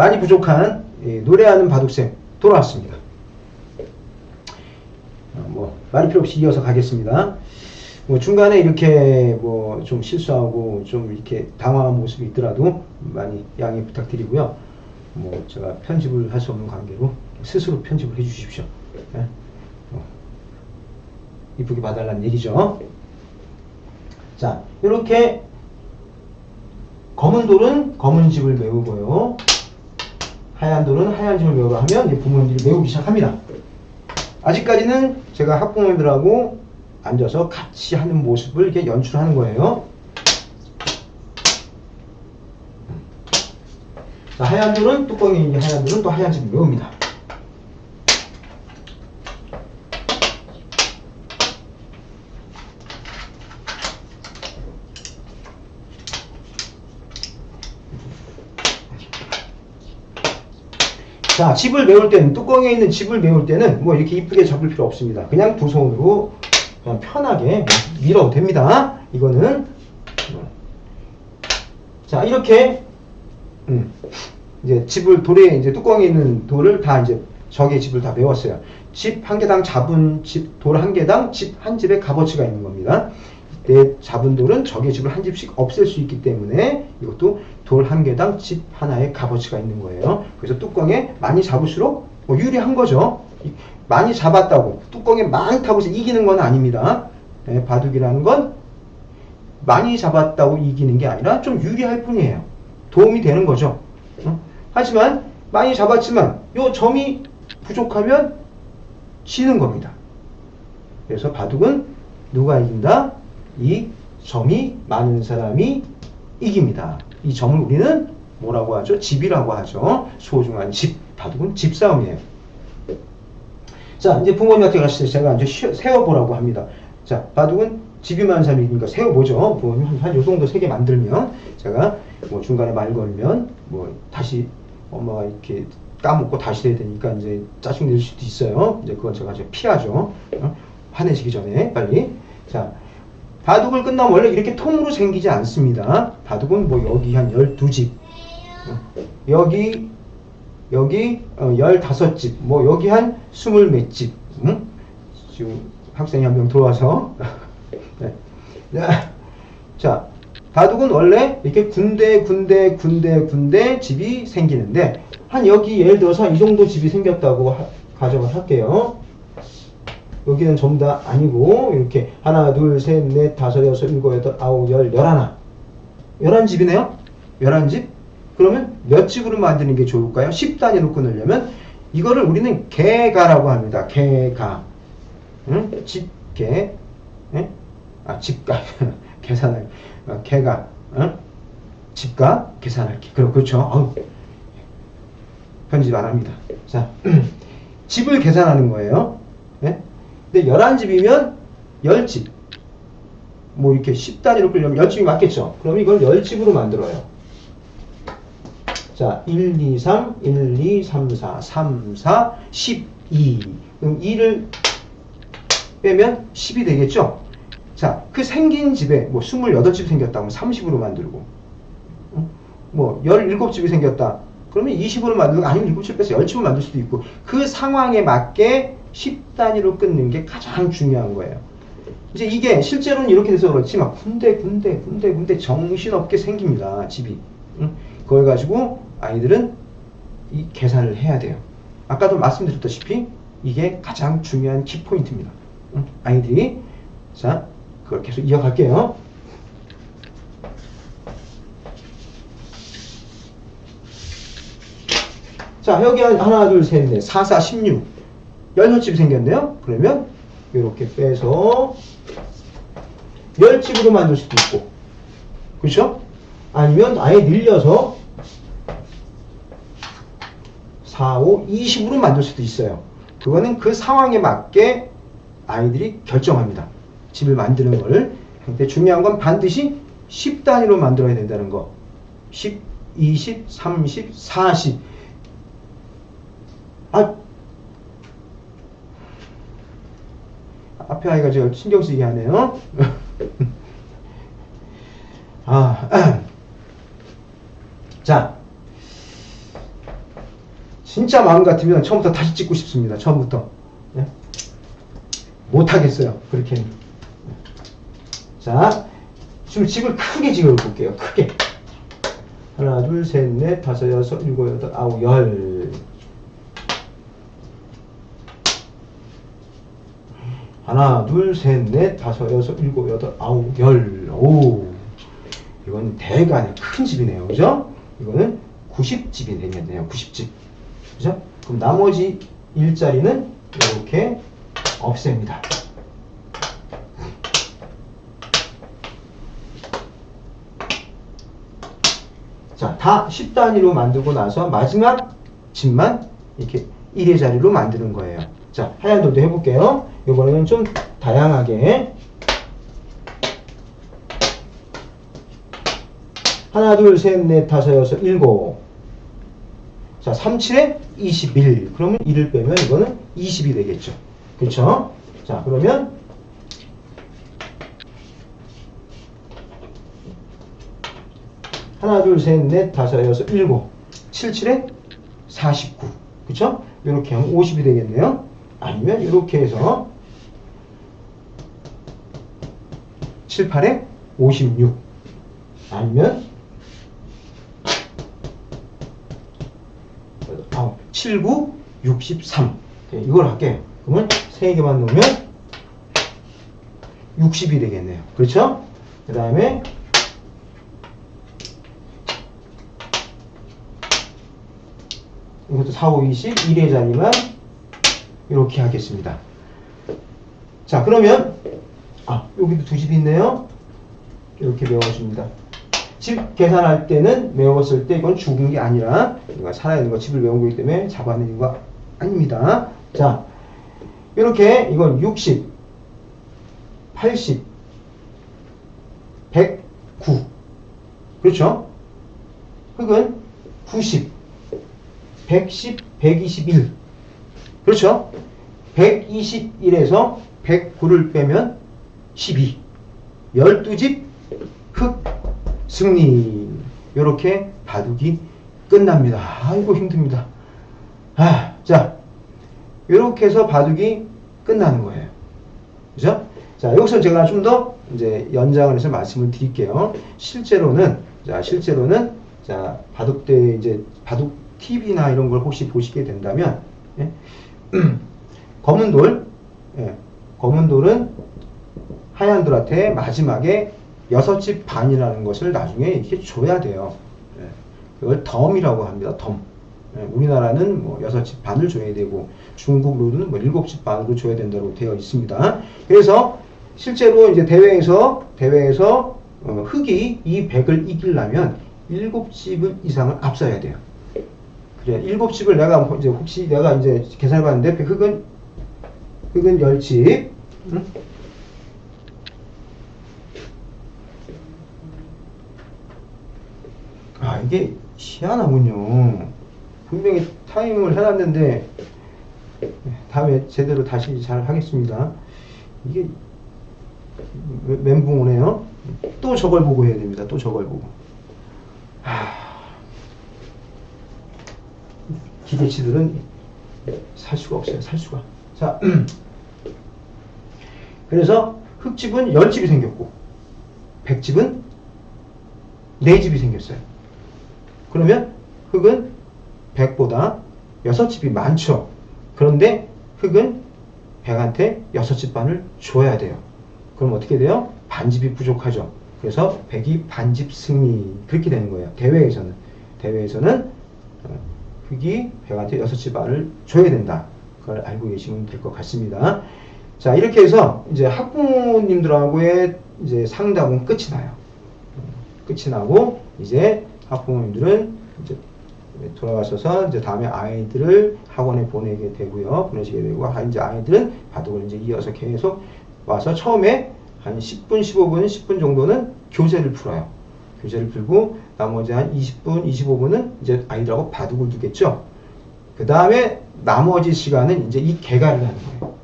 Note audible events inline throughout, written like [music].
많이 부족한 예, 노래하는 바둑쌤 돌아왔습니다. 어, 뭐 말이 필요 없이 이어서 가겠습니다. 뭐 중간에 이렇게 뭐 좀 실수하고 좀 이렇게 당황한 모습이 있더라도 많이 양해 부탁드리고요. 뭐 제가 편집을 할 수 없는 관계로 스스로 편집을 해 주십시오. 예? 어, 이쁘게 봐달라는 얘기죠. 자, 이렇게 검은 돌은 검은 집을 메우고요. 하얀 돌은 하얀 집을 메우라 하면 부모님들이 메우기 시작합니다. 아직까지는 제가 학부모님들하고 앉아서 같이 하는 모습을 이렇게 연출하는 거예요. 자, 하얀 돌은 뚜껑이 하얀 돌은 또 하얀 집을 메웁니다. 자, 집을 메울 때는, 뚜껑에 있는 집을 메울 때는 뭐 이렇게 이쁘게 접을 필요 없습니다. 그냥 두 손으로 그냥 편하게 밀어도 됩니다. 이거는. 자, 이렇게, 음, 이제 집을, 돌에, 이제 뚜껑에 있는 돌을 다 이제 적의 집을 다 메웠어요. 집 한 개당 잡은 집, 돌 한 개당 집 한 집에 값어치가 있는 겁니다. 내 돌은 적의 집을 한 집씩 없앨 수 있기 때문에 이것도 돌 한 개당 집 하나의 값어치가 있는 거예요. 그래서 뚜껑에 많이 잡을수록 뭐 유리한 거죠. 이- 많이 잡았다고 뚜껑에 많다고 해서 이기는 건 아닙니다. 예, 바둑이라는 건 많이 잡았다고 이기는 게 아니라 좀 유리할 뿐이에요. 도움이 되는 거죠. 어? 하지만 많이 잡았지만 요 점이 부족하면 지는 겁니다. 그래서 바둑은 누가 이긴다? 이 점이 많은 사람이 이깁니다. 이 점을 우리는 뭐라고 하죠? 집이라고 하죠. 소중한 집. 바둑은 집싸움이에요. 자, 이제 부모님 한테 갔을 때 제가 이제 쉬- 세워보라고 합니다. 자, 바둑은 집이 많은 사람이 이니까 세워보죠. 부모님 한, 한요 정도 세 개 만들면 제가 뭐 중간에 말 걸면 뭐 다시 엄마가 이렇게 까먹고 다시 해야 되니까 이제 짜증 낼 수도 있어요. 이제 그건 제가 이제 피하죠. 어? 화내시기 전에 빨리. 자, 바둑을 끝나면 원래 이렇게 통으로 생기지 않습니다. 바둑은 뭐 여기 한 12집, 어, 여기 여기 어, 15집, 뭐 여기 한 20몇 집. 응? 지금 학생이 한 명 들어와서 [laughs] 네. 네. 자, 바둑은 원래 이렇게 군데 군데 군데 군데 집이 생기는데 한 여기 예를 들어서 이 정도 집이 생겼다고 하- 가정을 할게요. 여기는 전부 다 아니고 이렇게 하나 둘 셋 넷 다섯 여섯 일곱 여덟 아홉 열 열하나 열한 집이네요. 열한 집. 그러면 몇 집으로 만드는 게 좋을까요? 10단위로 끊으려면 이거를 우리는 개가라고 합니다. 개가. 응? 집개. 예? 아, 집가. [laughs] 계산할. 어, 개가. 응? 집가 계산할게. 그럼 그렇죠. 어우. 편집 안 합니다. 자, [clears throat] 집을 계산하는 거예요. 예? 근데 11집이면 10집. 뭐 이렇게 10단위로 끌려면 10집이 맞겠죠? 그럼 이걸 10집으로 만들어요. 자, 1, 2, 3, 1, 2, 3, 4, 3, 4, 12. 그럼 2를 빼면 10이 되겠죠? 자, 그 생긴 집에 뭐 28집 생겼다. 면 30으로 만들고. 어? 뭐 17집이 생겼다. 그러면 20으로 만들고 아니면 7집 빼서 10집을 만들 수도 있고 그 상황에 맞게 10단위로 끊는 게 가장 중요한 거예요. 이제 이게 실제로는 이렇게 돼서 그렇지 막 군데 군데 군데 군데 정신없게 생깁니다. 집이. 응? 그걸 가지고 아이들은 이 계산을 해야 돼요. 아까도 말씀드렸다시피 이게 가장 중요한 키포인트입니다. 응? 아이들이 자 그걸 계속 이어갈게요. 자, 여기 한- 하나, 둘, 셋, 넷, 4, 4, 16. 16집이 생겼네요. 그러면 이렇게 빼서 10집으로 만들 수도 있고. 그렇죠? 아니면 아예 늘려서 4, 5, 20으로 만들 수도 있어요. 그거는 그 상황에 맞게 아이들이 결정합니다. 집을 만드는 걸. 근데 중요한 건 반드시 10단위로 만들어야 된다는 거. 10, 20, 30, 40. 앞에 아이가 저 신경 쓰이게 하네요. [laughs] 아, [clears throat] 자, 진짜 마음 같으면 처음부터 다시 찍고 싶습니다. 처음부터. 예? 못 하겠어요. 그렇게는. 자, 지금 집을 크게 지어볼게요. 크게. 하나, 둘, 셋, 넷, 다섯, 여섯, 일곱, 여덟, 아홉, 열. 하나, 둘, 셋, 넷, 다섯, 여섯, 일곱, 여덟, 아홉, 열. 오. 이건 대간의 큰 집이네요. 그죠? 이거는 90집이 되겠네요. 90집. 그죠? 그럼 나머지 일자리는 이렇게 없앱니다. 자, 다 10단위로 만들고 나서 마지막 집만 이렇게 1의 자리로 만드는 거예요. 자, 하얀 돌도 해볼게요. 이번에는 좀 다양하게 하나, 둘, 셋, 넷, 다섯, 여섯, 일곱. 자, 3, 7에 21. 그러면 1을 빼면 이거는 20이 되겠죠. 그렇죠? 자, 그러면 하나, 둘, 셋, 넷, 다섯, 여섯, 일곱. 7, 7에 49. 그쵸? 이렇게 하면 50이 되겠네요. 아니면 이렇게 해서 7, 8에 56. 아니면 아, 7, 9, 63. 네, 이걸 할게요. 그러면 3개만 놓으면 60이 되겠네요. 그렇죠? 그 다음에 이것도 4, 5, 20, 1의 자리만 이렇게 하겠습니다. 자, 그러면 아, 여기도 두 집이 있네요. 이렇게 메워줍니다. 집 계산할 때는 메웠을 때 이건 죽은 게 아니라 우리가 살아있는 거 집을 메운 거기 때문에 잡아내는 거 아닙니다. 자, 이렇게 이건 60, 80, 109 그렇죠? 흙은 90, 110, 121 그렇죠? 121에서 109를 빼면 12 12집 흙 승리 이렇게 바둑이 끝납니다. 아이고 힘듭니다. 아, 자 이렇게 해서 바둑이 끝나는 거예요. 그죠? 자 여기서 제가 좀 더 이제 연장을 해서 말씀을 드릴게요. 실제로는 자 실제로는 자 바둑 때 이제 바둑 TV나 이런 걸 혹시 보시게 된다면 예? [clears throat] 검은 돌 예, 검은 돌은 하얀 돌한테 마지막에 여섯 집 반이라는 것을 나중에 이렇게 줘야 돼요. 예, 그걸 덤이라고 합니다. 덤. 예, 우리나라는 뭐 여섯 집 반을 줘야 되고 중국 룰은 뭐 일곱 집 반으로 줘야 된다고 되어 있습니다. 그래서 실제로 이제 대회에서 대회에서 어, 흑이 이 백을 이기려면 일곱 집을 이상을 앞서야 돼요. 그래 일곱 집을 내가 이제 혹시 내가 이제 계산해 봤는데 흑은 흑은 열 집. 응? 아 이게 희한하군요. 분명히 타임을 해놨는데 다음에 제대로 다시 잘 하겠습니다. 이게 멘- 멘붕 오네요. 또 저걸 보고 해야 됩니다. 또 저걸 보고. 하... 기계치들은 살 수가 없어요. 살 수가. 자, [clears throat] 그래서 흙집은 10집이 생겼고 백집은 4집이 생겼어요. 그러면 흙은 100보다 6집이 많죠. 그런데 흙은 100한테 6집 반을 줘야 돼요. 그럼 어떻게 돼요? 반집이 부족하죠. 그래서 100이 반집 승리 그렇게 되는 거예요. 대회에서는 대회에서는 어, 흙이 100한테 6집 반을 줘야 된다. 그걸 알고 계시면 될 것 같습니다. 자 이렇게 해서 이제 학부모님들하고의 이제 상담은 끝이 나요. 끝이 나고 이제 학부모님들은 이제 돌아가셔서 이제 다음에 아이들을 학원에 보내게 되고요. 보내시게 되고 아, 이제 아이들은 바둑을 이제 이어서 계속 와서 처음에 한 10분, 15분, 10분 정도는 교재를 풀어요. 교재를 풀고 나머지 한 20분, 25분은 이제 아이들하고 바둑을 두겠죠. 그 다음에 나머지 시간은 이제 이 개가를 하는 거예요.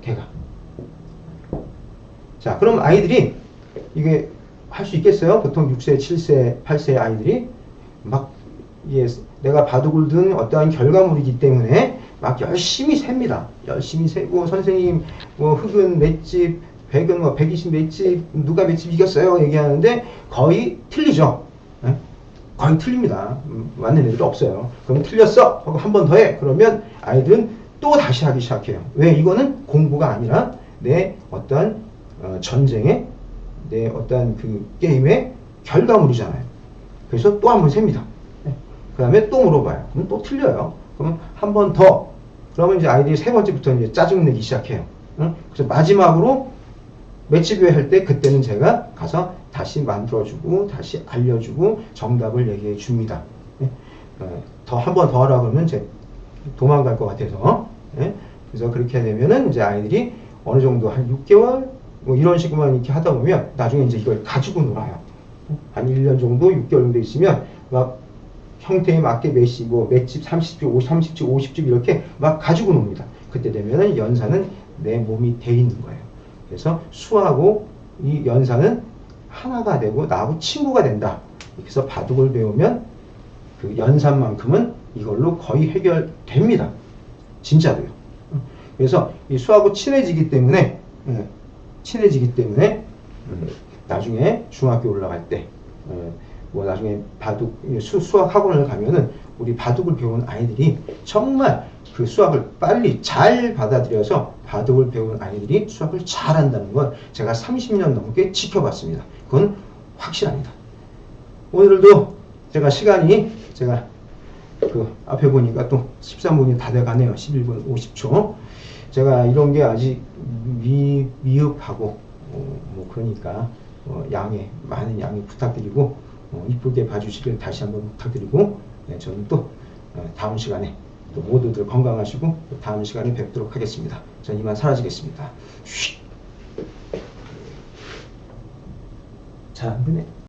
개가. 자, 그럼 아이들이 이게 할 수 있겠어요? 보통 6세, 7세, 8세 아이들이 막 이게 내가 바둑을 든 어떠한 결과물이기 때문에 막 열심히 셉니다. 열심히 세고 선생님 뭐 흑은 맷집, 백은 뭐 120 맷집, 누가 맷집 이겼어요 얘기하는데 거의 틀리죠. 예? 거의 틀립니다. 음, 맞는 애들 없어요. 그럼 틀렸어 하고 한 번 더 해. 그러면 아이들은 또 다시 하기 시작해요. 왜 이거는 공부가 아니라 내 어떠한 어, 전쟁의 내 어떠한 그 게임의 결과물이잖아요. 그래서 또 한 번 셉니다. 그 다음에 또 물어봐요. 그럼 또 틀려요. 그럼 한 번 더. 그러면 이제 아이들이 세 번째부터 이제 짜증내기 시작해요. 응? 그래서 마지막으로 매치교회 할 때 그때는 제가 가서 다시 만들어주고 다시 알려주고 정답을 얘기해 줍니다. 더한 번 더 하라 그러면 이제 도망갈 것 같아서 예? 그래서 그렇게 되면은 이제 아이들이 어느 정도 한 6개월 뭐 이런 식으로만 이렇게 하다 보면 나중에 이제 이걸 가지고 놀아요. 한 1년 정도 6개월 정도 있으면 막 형태에 맞게 몇시 뭐 맷집 30집, 50, 30집, 50집 이렇게 막 가지고 놉니다. 그때 되면은 연산은 내 몸이 돼 있는 거예요. 그래서 수하고 이 연산은 하나가 되고 나하고 친구가 된다. 그래서 바둑을 배우면 그 연산만큼은 이걸로 거의 해결됩니다. 진짜로요. 그래서 이 수하고 친해지기 때문에 예, 친해지기 때문에 음, 나중에 중학교 올라갈 때, 어, 뭐 나중에 바둑 수, 수학 학원을 가면은 우리 바둑을 배운 아이들이 정말 그 수학을 빨리 잘 받아들여서 바둑을 배운 아이들이 수학을 잘한다는 걸 제가 30년 넘게 지켜봤습니다. 그건 확실합니다. 오늘도 제가 시간이 제가 그 앞에 보니까 또 13분이 다 돼가네요. 11분 50초. 제가 이런 게 아직 미, 미흡하고 어, 뭐 그러니까 어, 양해 많은 양해 부탁드리고 어, 이쁘게 봐주시길 다시 한번 부탁드리고 네, 저는 또 어, 다음 시간에 또 모두들 건강하시고 또 다음 시간에 뵙도록 하겠습니다. 전 이만 사라지겠습니다. 쉿. 잘안 되네.